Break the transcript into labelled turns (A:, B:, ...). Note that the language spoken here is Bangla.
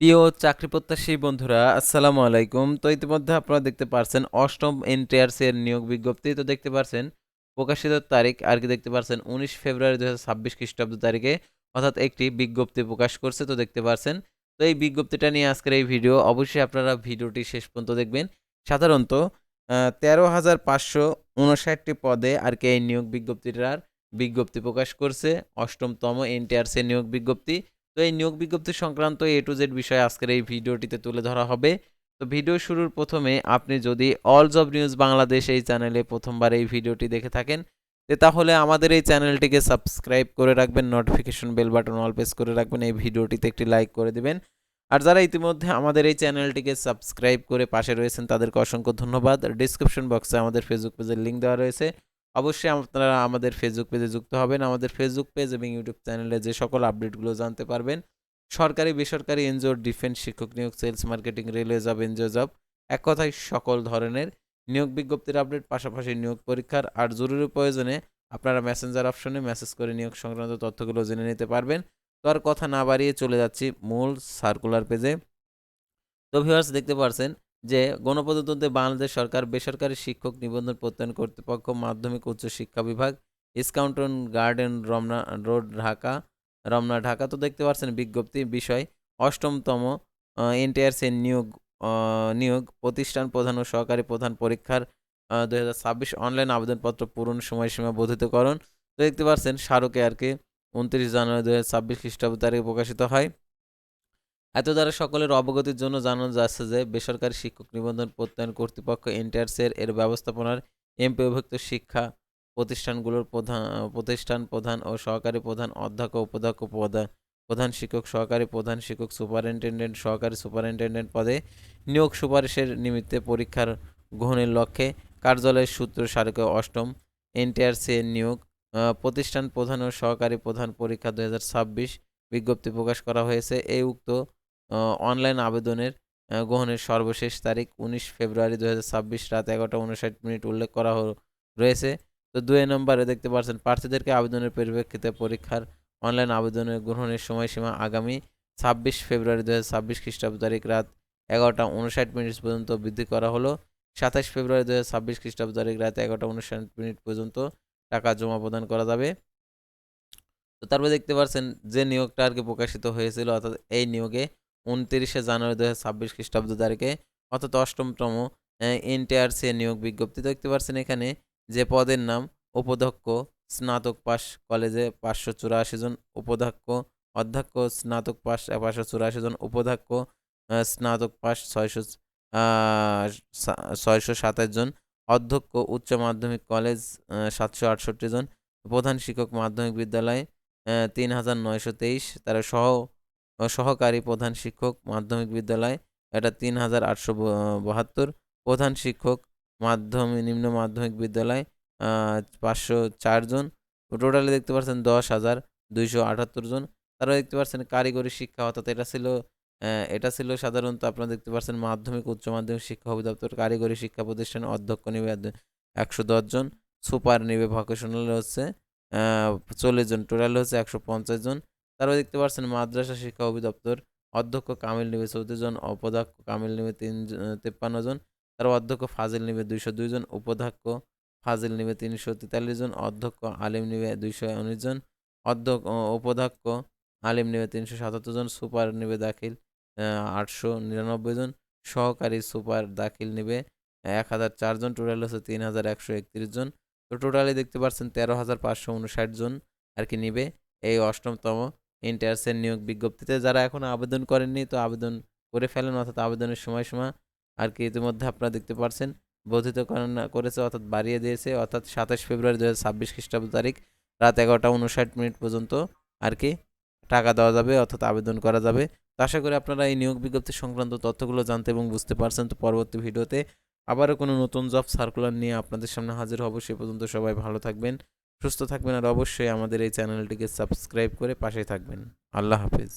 A: প্রিয় চাকরি প্রত্যাশী বন্ধুরা, আসসালামু আলাইকুম। তো ইতিমধ্যে আপনারা দেখতে পারছেন, অষ্টম এনটিআরসি এর নিয়োগ বিজ্ঞপ্তি। তো দেখতে পারছেন, প্রকাশিত তারিখ আর কি দেখতে পারছেন, উনিশ ফেব্রুয়ারি দু হাজার ছাব্বিশ খ্রিস্টাব্দ তারিখে অর্থাৎ একটি বিজ্ঞপ্তি প্রকাশ করছে। তো দেখতে পারছেন, তো এই বিজ্ঞপ্তিটা নিয়ে আজকের এই ভিডিও অবশ্যই আপনারা ভিডিওটি শেষ পর্যন্ত দেখবেন। সাধারণত তেরো হাজার পাঁচশো উনষাটটি পদে আর কি এই নিয়োগ বিজ্ঞপ্তিটার বিজ্ঞপ্তি প্রকাশ করছে, অষ্টমতম এনটিআরসি নিয়োগ বিজ্ঞপ্তি। তো এই নিয়োগ বিজ্ঞপ্তি সংক্রান্ত এ টু জেড বিষয় আজকের এই ভিডিওটিতে তুলে ধরা হবে। তো ভিডিও শুরুর প্রথমে আপনি যদি অল জব নিউজ বাংলাদেশ এই চ্যানেলে প্রথমবার এই ভিডিওটি দেখে থাকেন তাহলে আমাদের এই চ্যানেলটিকে সাবস্ক্রাইব করে রাখবেন notification bell button all press করে রাখবেন, এই ভিডিওটিতে একটি লাইক করে দেবেন। আর যারা ইতিমধ্যে আমাদের এই চ্যানেলটিকে সাবস্ক্রাইব করে পাশে রয়েছেন, তাদেরকে অসংখ্য ধন্যবাদ। ডিসক্রিপশন বক্সে আমাদের ফেসবুক পেজের লিঙ্ক দেওয়া রয়েছে। অবশ্যই আপনারা আমাদের ফেসবুক পেজে যুক্ত হবেন। আমাদের ফেসবুক পেজ এবং ইউটিউব চ্যানেলে যে সকল আপডেটগুলো জানতে পারবেন। সরকারি, বেসরকারি এনজিও ডিফেন্স শিক্ষক নিয়োগ sales marketing railway job NGO job এক কথায় সকল ধরনের নিয়োগ বিজ্ঞপ্তির আপডেট পাশাপাশি নিয়োগ পরীক্ষার আর জরুরি প্রয়োজনে আপনারা মেসেঞ্জার অপশনে মেসেজ করে নিয়োগ সংক্রান্ত তথ্যগুলো জেনে নিতে পারবেন। তো আর কথা না বাড়িয়ে চলে যাচ্ছি মূল সার্কুলার পেজে তো ভিউয়ার্স দেখতে পারছেন যে গণপ্রজাতন্ত্রে বাংলাদেশ সরকার বেসরকারি শিক্ষক নিবন্ধন প্রত্যয়ন কর্তৃপক্ষ, মাধ্যমিক উচ্চ শিক্ষা বিভাগ, ইস্কাউন্টন গার্ডেন, রমনা রোড, ঢাকা, রমনা, ঢাকা। তো দেখতে পাচ্ছেন বিজ্ঞপ্তি বিষয়, অষ্টমতম এনটিআরসি নিয়োগ নিয়োগ, প্রতিষ্ঠান প্রধান ও সহকারী প্রধান পরীক্ষার দু হাজার ছাব্বিশ অনলাইন আবেদনপত্র পূরণ সময়সীমা বর্ধিতকরণ। তো দেখতে পাচ্ছেন, স্মারকে আর কি, উনত্রিশ জানুয়ারি দু হাজার ছাব্বিশ খ্রিস্টাব্দ তারিখে প্রকাশিত হয়। এত দ্বারা সকলের অবগতির জন্য জানানো যাচ্ছে যে বেসরকারি শিক্ষক নিবন্ধন প্রত্যয়ন কর্তৃপক্ষ এনটিআরসির এর ব্যবস্থাপনার এমপিভুক্ত শিক্ষা প্রতিষ্ঠানগুলোর প্রধান, প্রতিষ্ঠান প্রধান ও সহকারী প্রধান অধ্যক্ষ, উপাধ্যক্ষ, প্রধান প্রধান শিক্ষক, সহকারী প্রধান শিক্ষক, সুপারিনটেন্ডেন্ট, সহকারী সুপারিনটেন্ডেন্ট পদে নিয়োগ সুপারিশের নিমিত্তে পরীক্ষার গ্রহণের লক্ষ্যে কার্যালয়ের সূত্র স্মারকে অষ্টম এনটিআরসি নিয়োগ প্রতিষ্ঠান প্রধান ও সহকারী প্রধান পরীক্ষা দু হাজার ছাব্বিশ বিজ্ঞপ্তি প্রকাশ করা হয়েছে। এই উক্ত অনলাইন আবেদনের গ্রহণের সর্বশেষ তারিখ উনিশ ফেব্রুয়ারি দু হাজার ছাব্বিশ রাত এগারোটা উনষাট মিনিট উল্লেখ করা রয়েছে। তো দুই নম্বরে দেখতে পাচ্ছেন, প্রার্থীদেরকে আবেদনের পরিপ্রেক্ষিতে পরীক্ষার অনলাইন আবেদনের গ্রহণের সময়সীমা আগামী ছাব্বিশ ফেব্রুয়ারি দু হাজার ছাব্বিশ খ্রিস্টাব্দ তারিখ রাত এগারোটা উনষাট মিনিট পর্যন্ত বৃদ্ধি করা হলো। সাতাশ ফেব্রুয়ারি দু হাজার ছাব্বিশ খ্রিস্টাব্দ তারিখ রাত এগারোটা উনষাট মিনিট পর্যন্ত টাকা জমা প্রদান করা যাবে। তো তারপরে দেখতে পাচ্ছেন, যে নিয়োগটা আর কি প্রকাশিত হয়েছিল, অর্থাৎ এই নিয়োগে উনত্রিশে জানুয়ারি দু হাজার ছাব্বিশ খ্রিস্টাব্দ তারিখে অর্থাৎ অষ্টমতম এনটিআরসি নিয়োগ বিজ্ঞপ্তি দেখতে পাচ্ছেন এখানে যে পদের নাম উপাধ্যক্ষ, স্নাতক পাস কলেজে পাঁচশো চুরাশি জন উপাধ্যক্ষ, অধ্যক্ষ, স্নাতক পাস পাঁচশো চুরাশি জন উপাধ্যক্ষ স্নাতক পাস ছয়শো ছয়শো সাতাশ জন, অধ্যক্ষ উচ্চ মাধ্যমিক কলেজ সাতশো আটষট্টি জন, প্রধান শিক্ষক মাধ্যমিক বিদ্যালয় তিন হাজার নয়শো তেইশ, তারা সহ সহকারী প্রধান শিক্ষক মাধ্যমিক বিদ্যালয়, এটা তিন হাজার আটশো বাহাত্তর। প্রধান শিক্ষক মাধ্যমিক নিম্ন মাধ্যমিক বিদ্যালয় পাঁচশো চারজন টোটালি দেখতে পাচ্ছেন দশ হাজার দুইশো আটাত্তর জন। তারা দেখতে পাচ্ছেন কারিগরি শিক্ষা, অর্থাৎ এটা ছিল এটা ছিল সাধারণত আপনারা দেখতে পাচ্ছেন মাধ্যমিক, উচ্চ মাধ্যমিক শিক্ষা অধিদপ্তর, কারিগরি শিক্ষা প্রতিষ্ঠান অধ্যক্ষ নিবে একশো দশ জন। সুপার নিবে ভকেশনাল হচ্ছে চল্লিশ জন। টোটাল হচ্ছে একশো পঞ্চাশ জন। তারপর দেখতে পাচ্ছেন মাদ্রাসা শিক্ষা অধিদপ্তর, অধ্যক্ষ কামিল নিবে চৌত্রিশ জন, অপদাক্ষ কামিল নিবে তিন তেপ্পান্ন জন তার অধ্যক্ষ ফাজিল নিবে দুইশো দুই জন উপাধ্যক্ষ ফাজিল নিবে তিনশো তেতাল্লিশ জন, অধ্যক্ষ আলিম নিবে দুইশো উনিশ জন, অধ্যক্ষ উপাধ্যক্ষ আলিম নেবে তিনশো সাতাত্তর জন, সুপার নেবে দাখিল আটশো নিরানব্বই জন, সহকারী সুপার দাখিল নেবে এক হাজার চারজন টোটাল হচ্ছে তিন হাজার একশো একত্রিশ জন। তো টোটালি দেখতে পাচ্ছেন তেরো হাজার পাঁচশো উনষাট জন আর কি নিবে। এই অষ্টমতম ইন্টারসের নিয়োগ বিজ্ঞপ্তিতে যারা এখনও আবেদন করেননি, তো আবেদন করে ফেলেন, অর্থাৎ আবেদনের সময়সীমা আর কি ইতিমধ্যে আপনারা দেখতে পাচ্ছেন বর্ধিত করেছে, অর্থাৎ বাড়িয়ে দিয়েছে, অর্থাৎ সাতাশ ফেব্রুয়ারি দু হাজার ছাব্বিশ খ্রিস্টাব্দ তারিখ রাত এগারোটা উনষাট মিনিট পর্যন্ত আর কি টাকা দেওয়া যাবে, অর্থাৎ আবেদন করা যাবে। তো আশা করি আপনারা এই নিয়োগ বিজ্ঞপ্তি সংক্রান্ত তথ্যগুলো জানতে এবং বুঝতে পারছেন। তো পরবর্তী ভিডিওতে আবারও কোনো নতুন জব সার্কুলার নিয়ে আপনাদের সামনে হাজির হব, সে পর্যন্ত সবাই ভালো থাকবেন। সুস্থ থাকবেন আর অবশ্যই আমাদের এই চ্যানেলটিকে সাবস্ক্রাইব করে পাশে থাকবেন। আল্লাহ হাফিজ।